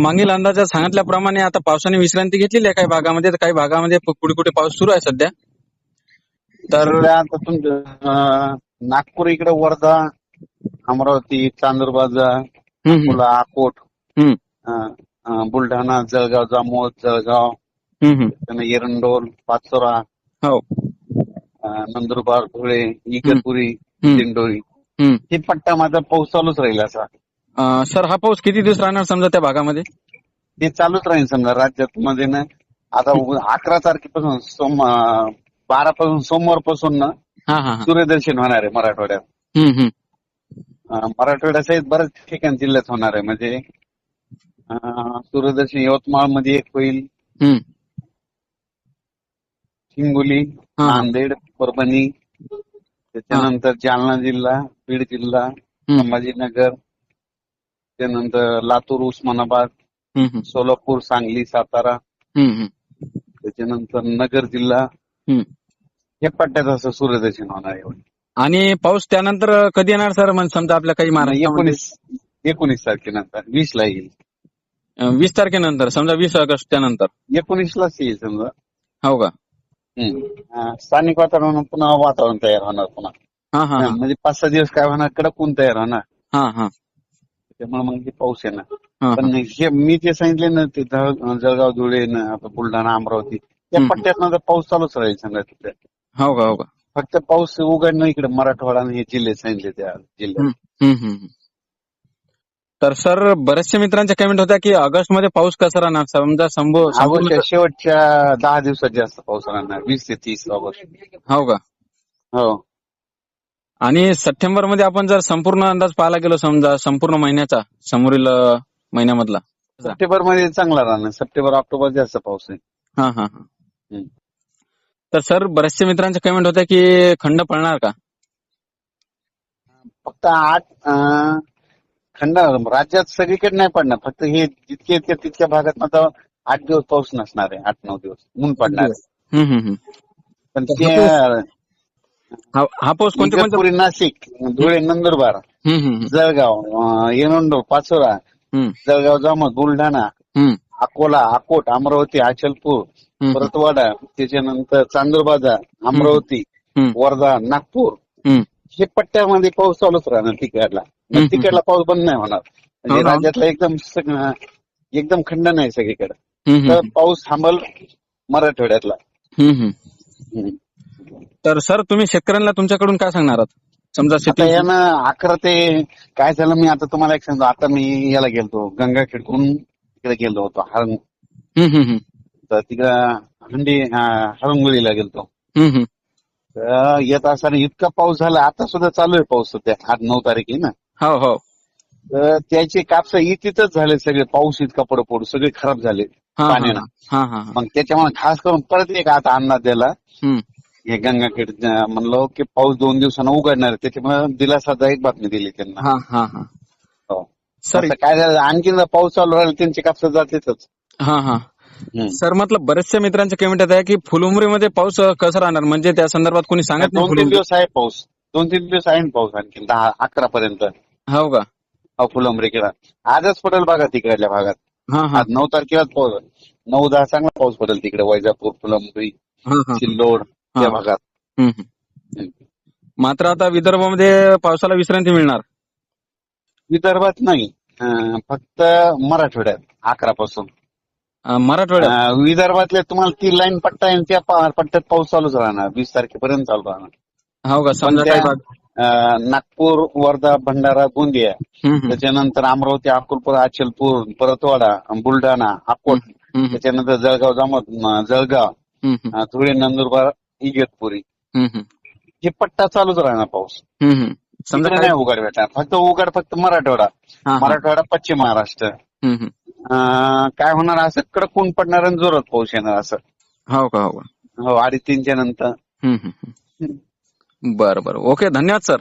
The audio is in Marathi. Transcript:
मागील अंदाजात सांगितल्याप्रमाणे आता पावसाने विश्रांती घेतलेली आहे काही भागामध्ये. तर काही भागामध्ये कुठे कुठे पाऊस सुरू आहे सध्या. तर आता तुमचं नागपूर इकडे वर्धा अमरावती चांदूरबाजा हम्म, हम्म, अकोला अकोट अं, बुलढाणा जळगाव जामोद जळगाव एरंडोल पाचोरा हो. नंदुरबार धुळे इगतपुरी. दिंडोरी. हे पट्टा माझा पाऊस चालूच राहील असा. अं, सर हा पाऊस किती दिवस राहणार समजा त्या भागामध्ये? ते चालूच राहील समजा राज्यात मध्ये ना. आता अकरा तारखेपासून सोम बारा पासून सोमवारपासून ना हा हा हा. सूर्यदर्शन होणार आहे मराठवाड्यात. हम्म, हम्म. अं, मराठवाड्यासहित बऱ्याच ठिकाणी जिल्ह्यात होणार आहे. म्हणजे अं, सूर्यदर्शन यवतमाळमध्ये एक होईल. हम्म. हिंगोली हा. नांदेड परभणी. त्याच्यानंतर जालना जिल्हा बीड जिल्हा हम्म, संभाजीनगर त्यानंतर लातूर उस्मानाबाद सोलापूर सांगली सातारा. त्याच्यानंतर नगर जिल्हा. हे पट्ट्यात असं सूर्यदर्शन होणार आहे. आणि पाऊस त्यानंतर कधी येणार सर? म्हणजे समजा आपल्या काही महाराष्ट्रामध्ये एकोणीस एकोणीस तारखेनंतर वीस ला येईल. वीस तारखेनंतर समजा वीस ऑगस्ट त्यानंतर. एकोणीस लाच येईल समजा. हो का? स्थानिक वातावरण पुन्हा वातावरण तयार होणार पुन्हा. हा हा. हा. म्हणजे पाच सहा दिवस काय होणार कडक ऊन तयार होणार. हा हा. त्यामुळे मग हे पाऊस येणार. हा, पण हे मी जे सांगितले ना ते जळ- जळगाव धुळे बुलढाणा अमरावती त्या. पट्ट्यात ना पाऊस चालूच राहील तिथे. हो का हो का? फक्त पाऊस उघडणं इकडे मराठवाडा आणि हे जिल्हे सांगितले त्या जिल्ह्यात. तर सर बऱ्याचशा मित्रांच्या कमेंट होत्या की ऑगस्टमध्ये पाऊस कसा राहणार? समजा शेवटच्या दहा दिवसात जास्त पाऊस राहणार वीस ते तीस ऑगस्ट. हो का? हो. आणि सप्टेंबरमध्ये आपण जर संपूर्ण अंदाज पाहायला गेलो समजा संपूर्ण महिन्याचा समोरील महिन्यामधला. सप्टेंबरमध्ये चांगला राहणार. सप्टेंबर ऑक्टोबर जास्त पाऊस आहे. हा हा हा. तर सर बऱ्याचशा मित्रांच्या कमेंट होत्या की खंड पडणार का? फक्त आठ खंड राज्यात सगळीकडे नाही पडणार. फक्त हे जितके इतके तितक्या भागात मात्र आठ दिवस पाऊस नसणार आहे. आठ नऊ दिवस. ऊन पडणार. पण ते हा पाऊस कोणते कोणते इगतपुरी नाशिक धुळे नंदुरबार हम्म, हम्म, हम्म. जळगाव अं, पाचोरा हम्म, जळगाव जामोद बुलढाणा हम्म, अकोला अकोट अमरावती अचलपूर हम्म, परतवाडा त्याच्यानंतर चांदूरबाजार अमरावती हम्म, वर्धा नागपूर. हम्म. हे पट्ट्यामध्ये पाऊस चालूच राहणार तिकडला. हम्म. तिकडला पाऊस बंद नाही होणार. म्हणजे हो ना. राज्यातला एकदम सग- एकदम खंड नाही सगळीकडे. हम्म, तर हम्म, पाऊस थांबल मराठवाड्यातला. हम्म, हम्म. हम्म. तर सर तुम्ही शेतकऱ्यांना तुमच्याकडून काय सांगणार आहात समजा आता शेती यानं अकरा ते काय झालं मी आता तुम्हाला एक सांगतो आता मी याला गेलतो गंगाखेडकडून तिकडे गेलो होतो हरंग हम्म, हम्म, हम्म. तर तिकडं हंडी हरंगुळीला गेलतो हम्म, हम्म. तर येत असताना इतका पाऊस झाला आता सुद्धा चालू आहे पाऊस सध्या आठ नऊ तारीख आहे ना हो हो तर त्याचे कापसा इथेच झाले सगळे पाऊस इतका पडू पडू सगळे खराब झाले हा हा पाण्यानं हा हा हा. मग त्याच्यामुळे खास करून परत एक आता दिला हम्म. हे गंगाखेड म्हणलो की पाऊस दोन दिवसानं उघडणार आहे. त्याच्यामुळे दिलासादायक बातमी दिली त्यांना. हा हा हा. हो. सर आता काय झालं आणखीन जर पाऊस चालू राहिला त्यांचे कापसा जातेच हा हा. सर मतलब बरेचशा मित्रांचे कमेंट आहे की फुलुंबरीमध्ये पाऊस कसा राहणार? म्हणजे त्या संदर्भात कोणी सांगत नाही दोन तीन दिवस आहे पाऊस. दोन तीन दिवस आहे ना पाऊस आणखी दहा अकरा पर्यंत. हो का? हो फुलंब्रीकडे. आजच पडेल बघा तिकडल्या भागात. हा हा. आज नऊ तारखेलाच पाऊस. नऊ दहा चांगला पाऊस पडेल तिकडे वैजापूर फुलंब्री हा हा. सिल्लोड. त्या भागात. हम्म. मात्र आता विदर्भामध्ये पावसाला विश्रांती मिळणार? विदर्भात नाही. अं, फक्त मराठवाड्यात अकरा पासून. अं, मराठवाड्यात? अं, विदर्भातले तुम्हाला ती लाईन पट्टा आहे आणि त्या पा- पट्ट्यात पाऊस चालूच राहणार. वीस तारखेपर्यंत चालू राहणार. हो का? समजा त्या- काही भाग अं, नागपूर वर्धा भंडारा गोंदिया हम्म, हम्म, त्याच्यानंतर अमरावती अकोलपूर अचलपूर परतवाडा बुलढाणा अकोट हम्म, त्याच्यानंतर जळगाव जामोद जळगाव हम्म, हम्म, अं, धुळे नंदुरबार इगतपुरी. हे पट्टा चालूच राहणार पाऊस. समजा नाही उघड भेटणार. फक्त उघड फक्त मराठवाडा. मराठवाडा पश्चिम महाराष्ट्र. काय होणार असं? कडक ऊन पडणार आणि जोरात पाऊस येणार असं. हो का हो का. हो अडीच तीनच्या नंतर. बरं बरं. ओके धन्यवाद सर.